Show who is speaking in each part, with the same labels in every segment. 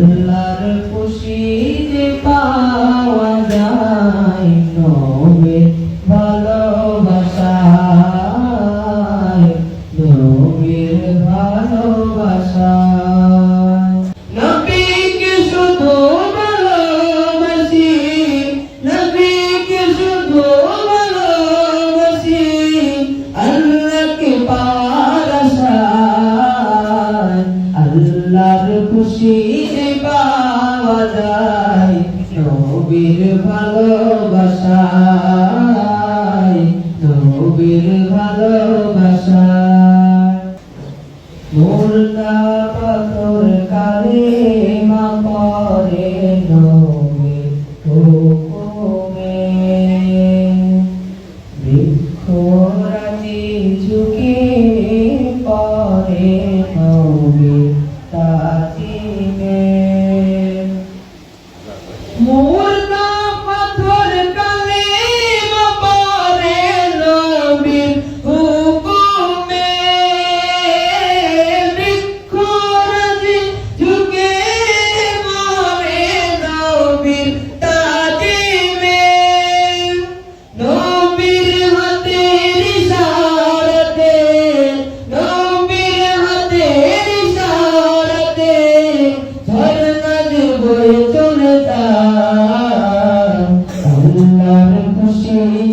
Speaker 1: আল্লাহর খুশি যে পাওয়া যায় নবে ভালোবাসায় নবীর ভালোবাসায় নবীর ভালোবাসায়। মোর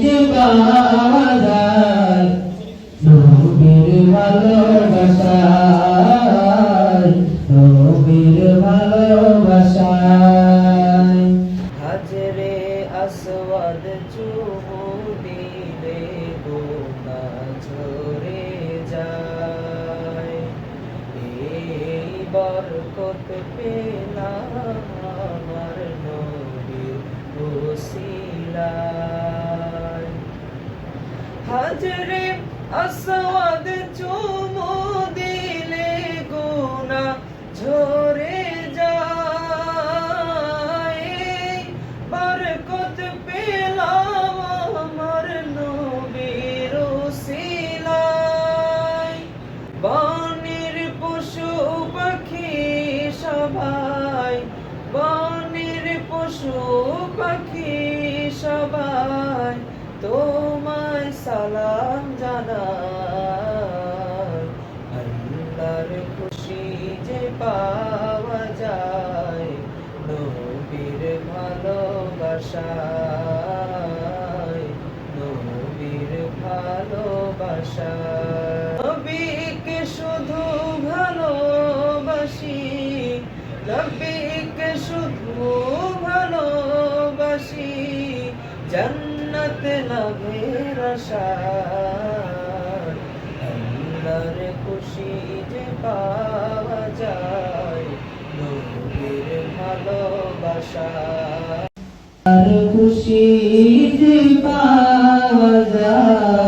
Speaker 1: যে পাওয়া যায় নবীর ভালোবাসায় নবীর ভালোবাসায়। হাজরে আসওয়াদ চুমু দিলে গোনা ঝরে বরকত পেলাম হাজরে আসওয়াদ চুমু দিলে গুনা ঝরে যায়। বরকত পেলাম আমার নবীর ওসিলায় বনের পশু পাখি সবাই, বনের পশু পাখি সবাই তোমায় পাওয়া যায়। নবীর ভালোবাসায় নবীর ভালোবাসায়। নবীকে শুধু ভালোবাসি, নবীকে শুধু ভালোবাসি, জন্নত লাভের আশায়। খুশি যে পাওয়া ভালোবাসা আর খুশি পাওয়া যায়